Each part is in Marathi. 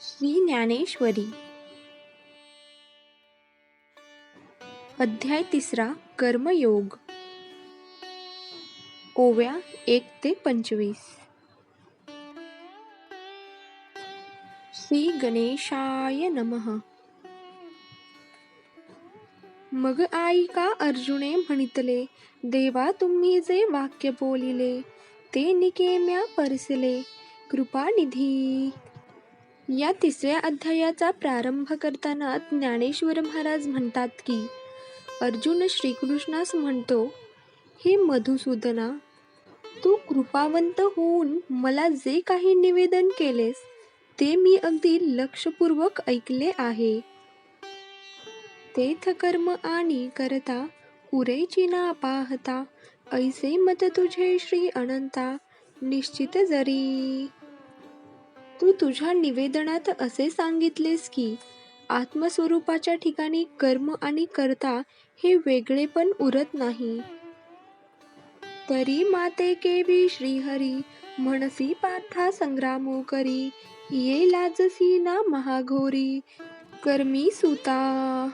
श्री ज्ञानेश्वरी. अध्याय तिसरा कर्मयोग. ओव्या एक ते पंचवीस. श्री गणेशाय नमः. मग आई का अर्जुने म्हणितले देवा तुम्ही जे वाक्य बोलिले ते निकेम्या परसले. कृपानिधी. या तिसऱ्या अध्यायाचा प्रारंभ करताना ज्ञानेश्वर महाराज म्हणतात की अर्जुन श्रीकृष्णास म्हणतो हे मधुसूदना तू कृपावंत होऊन मला जे काही निवेदन केलेस ते मी अगदी लक्षपूर्वक ऐकले आहे. तेथ कर्म आणि करता उरेची ना पाहता ऐसे मत तुझे श्री अनंता निश्चित जरी. तू तुझ्या निवेदनात असे सांगितलेस की आत्मस्वरूपाच्या ठिकाणी कर्म आणि कर्ता हे वेगळेपण उरत नाही. तरी माते केवी श्रीहरी म्हणसी पार्था संग्रामो करी ये लाजसी ना महाघोरी कर्मी सुता.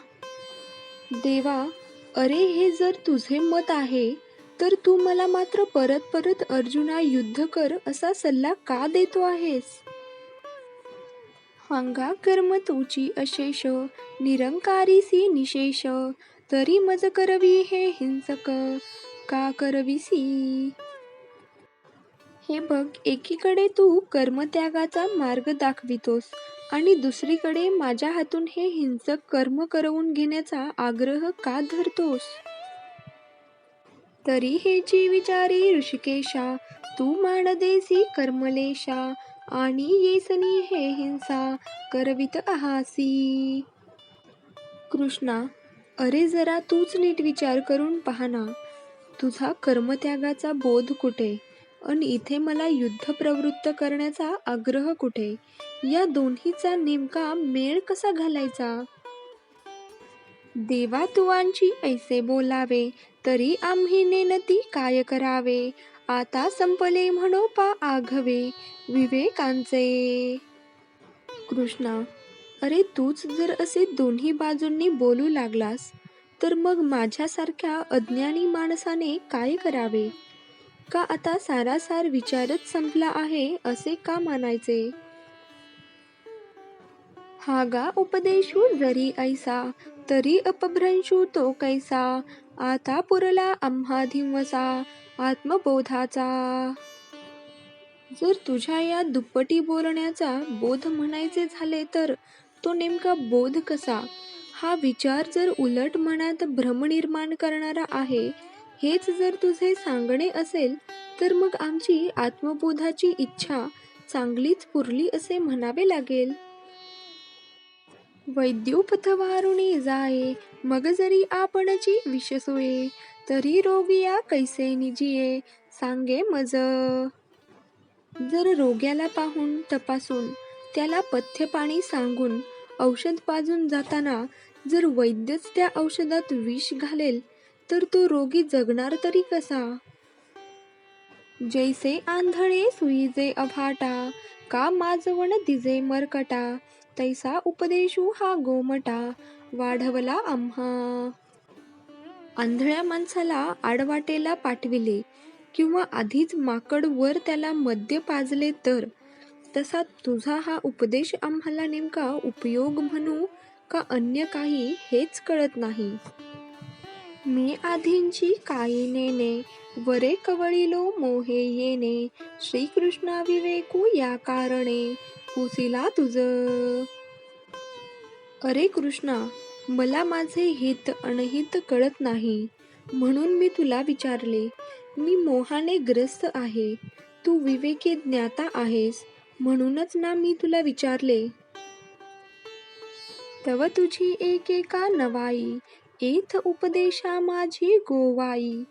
देवा अरे हे जर तुझे मत आहे तर तू मला मात्र परत परत अर्जुना युद्ध कर असा सल्ला का देतो आहेस? अंगा कर्म तुची अशेष निरंकारीसी निशेष. तरी मज करवी हे हिंसक. का करविसी हे बघ एकीकडे तू कर्मत्यागाचा मार्ग दाखवितोस आणि दुसरीकडे माझ्या हातून हे हिंसक कर्म करवून घेण्याचा आग्रह का धरतोस? तरी हे जी विचारी ऋषिकेशा तू मानदेसी कर्मलेशा आणि येसनी हे हिंसा करवित आहासी कृष्णा अरे जरा तूच नीट विचार करून पाहना तुझा कर्मत्यागाचा बोध कुठे? आणि इथे मला युद्ध प्रवृत्त करण्याचा आग्रह कुठे? या दोन्हीचा नेमका मेळ कसा घालायचा? देवा तुवांची ऐसे बोलावे तरी आम्ही नेनती काय करावे? आता संपले म्हणोपा आघवे. विवेकांचे. कृष्णा अरे तूच जर असे दोन्ही बाजूंनी बोलू लागलास तर मग माझ्यासारख्या अज्ञानी माणसाने काय करावे? का आता सारासार विचारच संपला आहे असे का मानायचे? हागा उपदेशू जरी ऐसा तरी अपभ्रंशू तो कैसा? आता पुरला आम्हा धिंवसा आत्मबोधाचा. जर तुझ्या या दुप्पटी बोलण्याचा बोध म्हणायचे झाले तर तो नेमका बोध कसा? हा विचार जर उलट मनात भ्रम निर्माण करणारा आहे हेच जर तुझे सांगणे असेल तर मग आमची आत्मबोधाची इच्छा चांगलीच पुरली असे म्हणावे लागेल. वैद्योपथवारुणी जाय मग जरी आपणची विषसोये तरी रोगिया कैसे निजिये? सांगे मज. जर रोग्याला पाहून तपासून त्याला पथ्य पाणी सांगून औषध पाजून जाताना जर वैद्यच त्या औषधात विष घालेल तर तो रोगी जगणार तरी कसा? जैसे आंधळे सुईजे अभाटा का माजवण दिजे मरकटा तैसा उपदेशू हा गोमटा वाढवला आम्हा. आंधळ्या माणसाला आडवाटेला पाठविले किंवा आधीच माकड वर त्याला मद्य पाजले तर? तसा तुझा हा उपदेश आम्हाला नेमका उपयोग म्हणू का अन्य काही हेच कळत नाही? मी आधींची काही नेने वरे कवळिलो मोहे येणे श्रीकृष्णा विवेकू या कारणे पुसिला तुझ. अरे कृष्णा मला माझे हित अनहित कळत नाही. म्हणून मी तुला विचारले मी मोहाने ग्रस्त आहे तू विवेकी ज्ञाता आहेस म्हणूनच ना मी तुला विचारले. तव तुझी एकेका नवाई एथ उपदेशा माझी गोवाई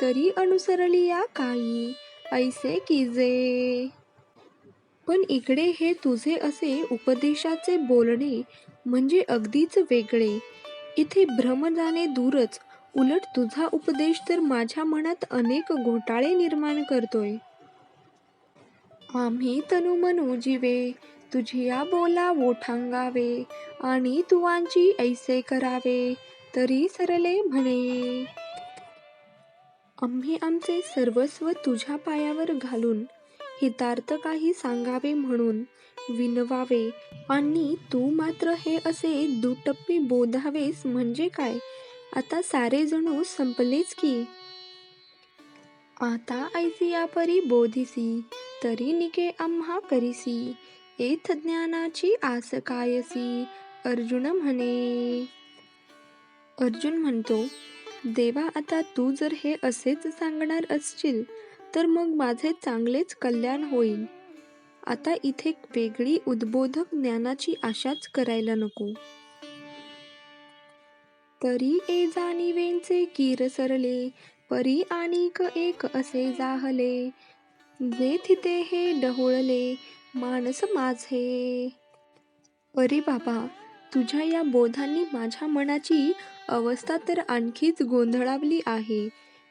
तरी अनुसरली या काही ऐसे जे. पण इकडे हे तुझे असे उपदेशाचे बोलणे म्हणजे अगदीच वेगळे. इथे भ्रम जाणे दूरच उलट तुझा उपदेश तर माझ्या मनात अनेक घोटाळे निर्माण करतोय. आम्ही तनु मनू जीवे तुझिया बोला ओठांगावे आणि तुवांची ऐसे करावे तरी सरले म्हणे आम्ही आमचे सर्वस्व तुझ्या पायावर घालून हितार्थ काही सांगावे म्हणून विनवावे. आणि तू मात्र हे असे दुटप्पी बोधावेस म्हणजे काय? आता सारे जणू संपलेच की. आता ऐसी परी बोधिसी तरी निके आम्हा करीसी. एथ ज्ञानाची आस कायसी अर्जुन म्हणे. अर्जुन म्हणतो देवा आता तू जर हे असेच सांगणार असशील तर मग माझे चांगलेच कल्याण होईल. आता इथे वेगळी उद्बोधक ज्ञानाची आशाच करायला नको. तरी ए जाणीवेंचे कीर सरले परी आणिक एक असे जाहले. जे थिते हे डहोळले माणस माझे. अरे बाबा तुझ्या या बोधांनी माझ्या मनाची अवस्था तर आणखीच गोंधळावली आहे.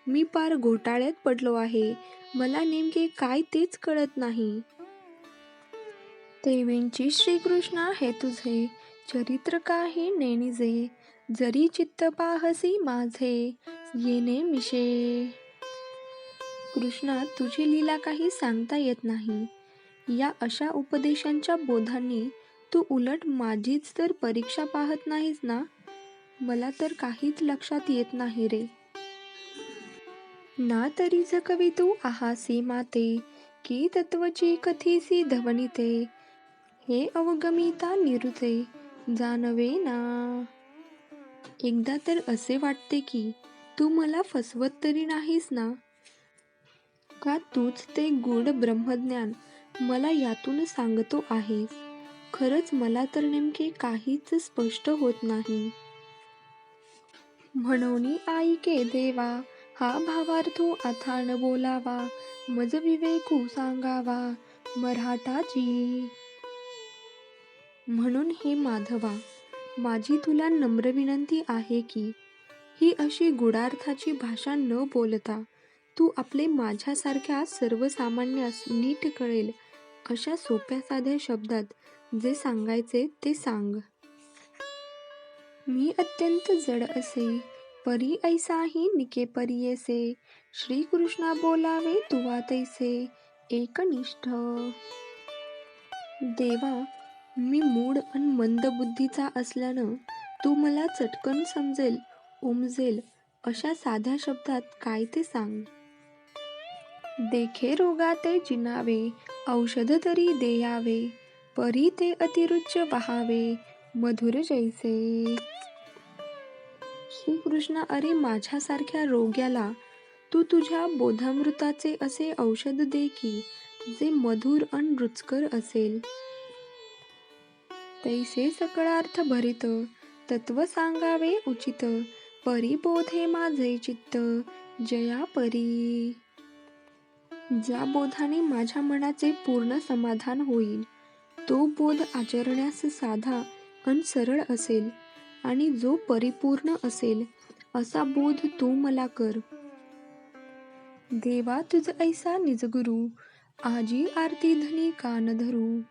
मी पार घोटाळ्यात पडलो आहे. मला नेमके काय तेच कळत नाही. देवींची श्रीकृष्णा हे तुझे चरित्र काही नेणिजे. जरी चित्त पाहसी माझे येणे मिशे. कृष्णा तुझी लीला काही सांगता येत नाही. या अशा उपदेशांच्या बोधांनी तू उलट माझीच तर परीक्षा पाहत नाहीस ना? मला तर काहीच लक्षात येत नाही रे. ना तरी जकवी तू आहासी माते की तत्वची कथीसी धवनिते हे अवगमिता निरुते जाणवे ना. एकदा तर असे वाटते की तू मला फसवत तरी नाहीस ना. का तूच ते गूढ ब्रह्मज्ञान मला यातून सांगतो आहेस? खरंच मला तर नेमके काहीच स्पष्ट होत नाही. म्हणून आईके देवा हा भावार्थो अथान बोलावा मज विवेकू सांगावा मराठाची. म्हणून हे माधवा माझी तुला नम्र विनंती आहे की ही अशी गुडार्थाची भाषा न बोलता तू आपले माझ्यासारख्या सर्वसामान्यास नीट कळेल अशा सोप्या साध्या शब्दात जे सांगायचे ते सांग. मी अत्यंत जड असे परी ऐसाही निके परियेसे श्रीकृष्णा बोलावे तुवा तैसे। एकनिष्ठ देवा मी मूड आणि मंद बुद्धीचा असल्यानं तू मला चटकन समजेल उमजेल अशा साध्या शब्दात काय ते सांग. देखे रोगा ते जिनावे औषध तरी देयावे परी ते अतिरुच्य वहावे मधुर जैसे. श्रीकृष्ण अरे माझ्यासारख्या रोग्याला तू तुझ्या बोधामृताचे असे औषध दे की जे मधुर अन रुचकर असेल. तैसे सकळार्थ भरित तत्व सांगावे उचित परिबोधे माझे चित्त जया परी. ज्या बोधाने माझ्या मनाचे पूर्ण समाधान होईल तो बोध आचरण्यास साधा अन सरळ असेल. आणि जो परिपूर्ण असेल असा बोध तू मला कर. देवा तुझ ऐसा निजगुरु आजी आरती धनी कान धरू.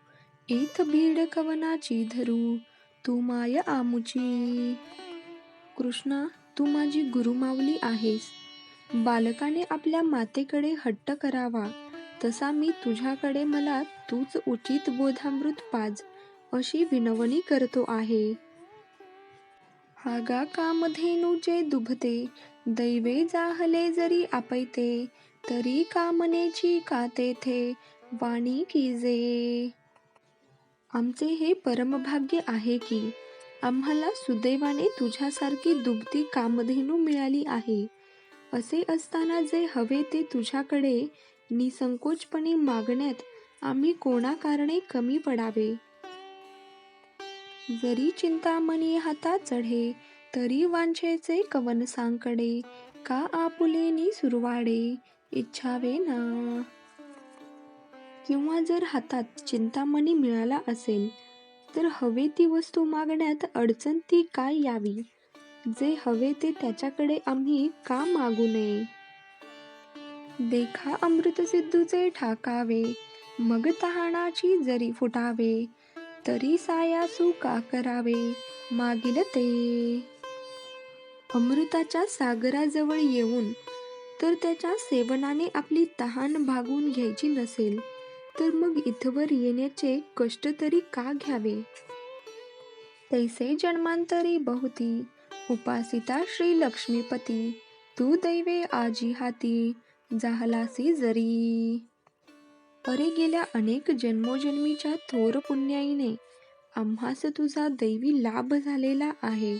एथ भीड कवनाची धरू तू माय आमुची. कृष्णा तू माझी गुरुमावली आहेस. बालकाने आपल्या मातेकडे हट्ट करावा. तसा मी तुझ्याकडे मला तूच उचित बोधामृत पाज अशी विनवणी करतो आहे. हागा कामधेनू जे दुभते दैवे जाहले जरी आपैते तरी कामनेची का तेथे वाणी कीजे आमचे हे परमभाग्य आहे की आम्हाला सुदैवाने तुझ्यासारखी दुभती कामधेनू मिळाली आहे. असे असताना जे हवे ते तुझ्याकडे निसंकोचपणे मागण्यात आम्ही कोणाकारणे कमी पडावे. जरी चिंतामणी हाता चढे तरी वांछेचे कवन सांकडे का आपुलेनी सुरवाडे इच्छावे ना किंवा जर हातात चिंतामणी मिळाला असेल तर हवे ती वस्तू मागण्यात अडचण ती काय यावी? जे हवे ते त्याच्याकडे आम्ही का मागू नये? देखा अमृत सिद्धूचे ठाकावे मग तहाणाची जरी फुटावे तरी सायासू का करावे? मागील ते. अमृताच्या सागराजवळ येऊन तर त्याच्या सेवनाने आपली तहान भागवून घ्यायची नसेल तर मग इथवर येण्याचे कष्ट तरी का घ्यावे? तैसे जन्मांतरी बहुती उपासिता श्री लक्ष्मीपती तू दैवे आजी हाती जाहलासी जरी. अरे गेल्या अनेक जन्मोजन्मीच्या थोर पुण्याईने आम्हास तुझा दैवी लाभ झालेला आहे.